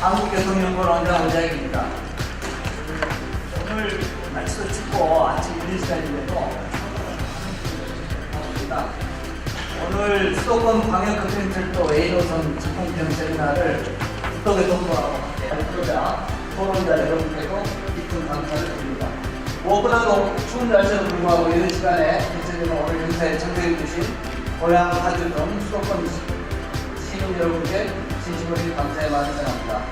한국교통연구원장 원장입니다. 오늘 날씨도 춥고 아침 이른 시간인데도 반갑습니다. 오늘 수도권 광역교통철도 A노선 직통평 세미나를 국도교통부하고 함께 할거자 토론자 여러분께도 깊은 감사를 드립니다. 무엇보다도 추운 날씨에도 불구하고 이런 시간에 개최되는 오늘 행사에 참석해 주신 고향, 파주 등 수도권 시- 시민 여러분께 진심으로 감사의 마음을 전합니다.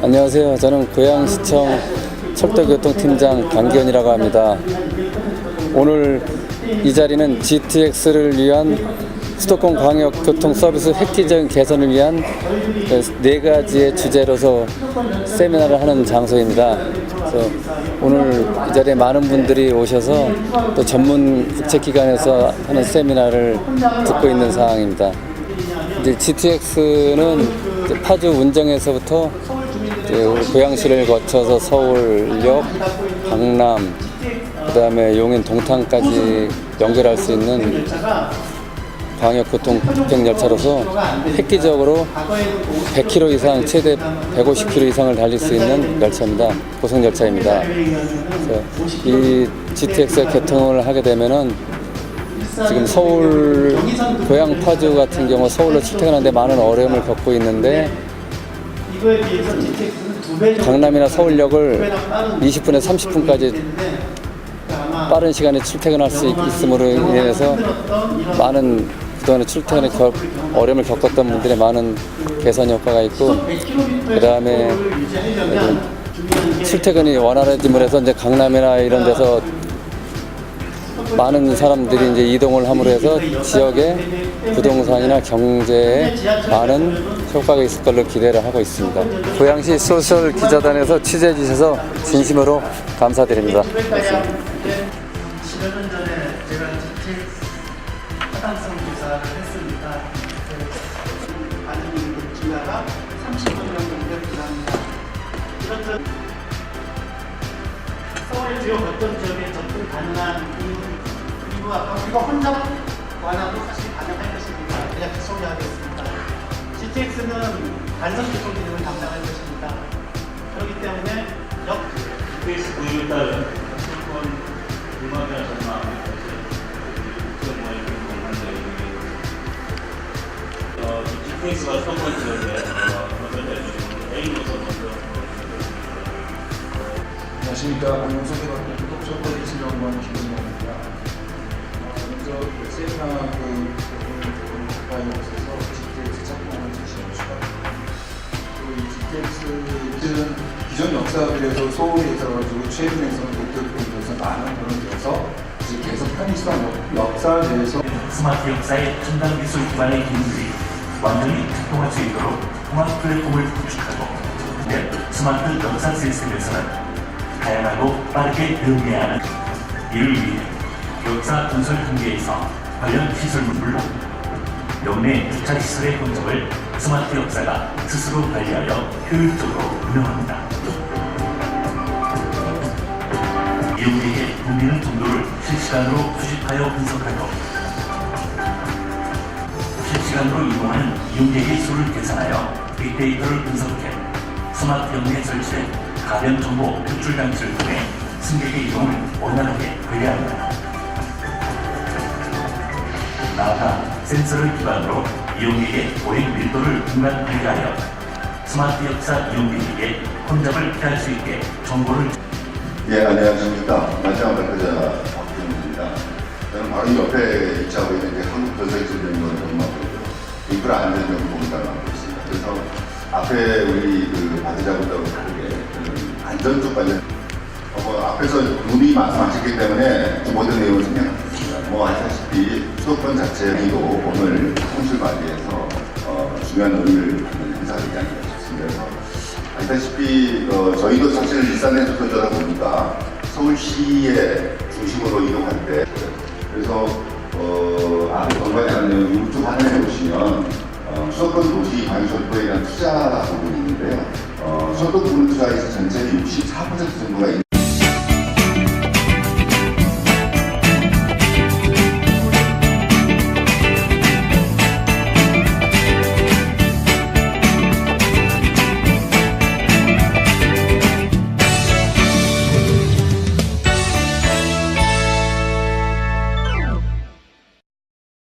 안녕하세요. 저는 고양시청 철도교통팀장 강기현이라고 합니다. 오늘 이 자리는 GTX를 위한 수도권 광역 교통 서비스 획기적인 개선을 위한 네 가지의 주제로서 세미나를 하는 장소입니다. 그래서 오늘 이 자리에 많은 분들이 오셔서 또 전문 국책기관에서 하는 세미나를 듣고 있는 상황입니다. 이제 GTX는 파주 운정에서부터 이제 고양시를 거쳐서 서울역, 강남, 그 다음에 용인 동탄까지 연결할 수 있는 광역교통 급행 열차로서 획기적으로 100km 이상 최대 150km 이상을 달릴 수 있는 열차입니다. 고속 열차입니다. 그래서 이 GTX 개통을 하게 되면은 지금 서울 고향 파주 같은 경우 서울로 출퇴근하는데 많은 어려움을 겪고 있는데 강남이나 서울역을 20분에 30분까지 빠른 시간에 출퇴근할 수 있- 있음으로 인해서 많은 그동안에 출퇴근에 겪- 어려움을 겪었던 분들의 많은 개선 효과가 있고 그다음에 출퇴근이 원활해짐으로 해서 이제 강남이나 이런 데서 많은 사람들이 이제 이동을 함으로 해서 지역의 부동산이나 경제에 많은 효과가 있을 걸로 기대를 하고 있습니다. 고양시 소셜 기자단에서 취재해 주셔서 진심으로 감사드립니다. 10여 년 전에 의 주요 어떤 지역에 접근 가능한 인구, 인구가 우리가 혼자 완화도 사실 가능할 것입니다. 이렇게 소개하겠습니다. GTX는 간선 교통 기능을 담당할 것입니다. 그렇기 때문에 역 KBS 9일 달 수도권 음악이나 전망 어, GTX가 수도권 지역에 어, 건설될 수 있는 A 노선 먼저 안녕하십니까. 방송소개받는 구독조건 이진영관 김진영입니다. 어, 먼저 그 세미나 그 부분을 가까이 오셔서 GTX 작품을. 그리고 이 GTX는 기존 역사에 비해서 소홀히 있어가지고 최근에서는 독특해서 많은 그런 데서 계속 편의성 역사에 대해서 스마트 역사의 첨단 기술 기반의 기능들이 완전히 작동할 수 있도록 통합 플랫폼을 구축하고 네, 스마트 역사 시스템에서는 다양하고 빠르게 대응해야 하는 이를 위해 역사 건설 단계에서 관련 시설물 물론 영내 주차 시설의 공정을 스마트 역사가 스스로 관리하여 효율적으로 운영합니다. 이용객의 국민의 정도를 실시간으로 수집하여 분석하고 실시간으로 이동하는 이용객의 수를 계산하여 빅데이터를 분석해 스마트 역내 설치된 가변 정보 표출 장치를 통해 승객의 이동을 원활하게 관리합니다. 나아가 센서를 기반으로 이용객의 보행 밀도를 분간 관리하여 스마트 역사 이용객에게 혼잡을 피할 수 있게 정보를 예, 안녕하십니까. 마지막 발표자 박준입니다. 저는 바로 옆에 위치하고 있는 이제 한국건설기술연구원 전망하고 인프라 안전연구원장을 맡고 있습니다. 그래서 앞에 우리 그 발표자분들하고 다르게 전쪽 관련 어, 뭐 앞에서 눈이 말씀하셨기 때문에 모든 내용을 생략하겠습니다. 뭐 아시다시피 수도권 자체도 오늘 통실 관리에서 어, 중요한 의미를 갖는 행사이지 않을까 싶습니다. 그래서 아시다시피 어, 저희도 사실 일산에 속해져다 보니까 서울시의 중심으로 이동할 때 그래서 어, 앞에 건강에 내용 유튜브 화면에 보시면 어, 수도권 도시 방위철도에 대한 투자 부분이 있는데요. 어, 수도권 투자에서 전체의 64% 정도가